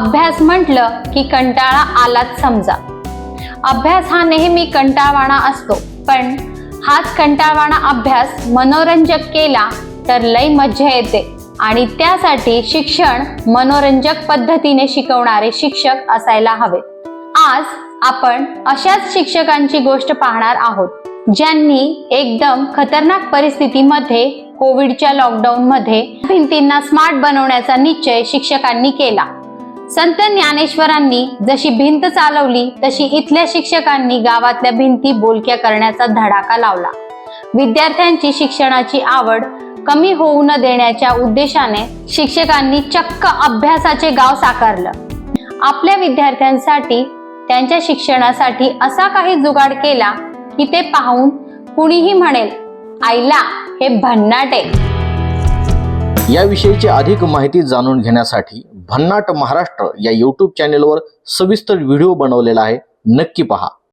अभ्यास म्हटलं की कंटाळा आलाच समजा. अभ्यास हा नेहमी कंटाळवाणा असतो पण हाच कंटाळवाणा अभ्यास मनोरंजक केला तर लई मज्जा येते आणि त्यासाठी शिक्षण मनोरंजक पद्धतीने शिकवणारे शिक्षक असायला हवेत. आज आपण अशाच शिक्षकांची गोष्ट पाहणार आहोत ज्यांनी एकदम खतरनाक परिस्थितीमध्ये कोविडच्या लॉकडाऊनमध्ये भिंतींना स्मार्ट बनवण्याचा निश्चय शिक्षकांनी केला. संत ज्ञानेश्वरांनी जशी भिंत चालवली तशी इथल्या शिक्षकांनी गावातल्या भिंती बोलक्या करण्याचा धडाका लावला. विद्यार्थ्यांची शिक्षणाची आवड कमी होऊ न देण्याच्या उद्देशाने शिक्षकांनी चक्क अभ्यासाचे गाव साकारलं. आपल्या विद्यार्थ्यांसाठी त्यांच्या शिक्षणासाठी असा काही जुगाड केला की ते पाहून कुणीही म्हणेल आईला हे भन्नाटे याविषयीची अधिक माहिती जाणून घेण्यासाठी भन्नाट महाराष्ट्र या यूट्यूब चॅनेलवर सविस्तर व्हिडिओ बनवलेला आहे. नक्की पहा.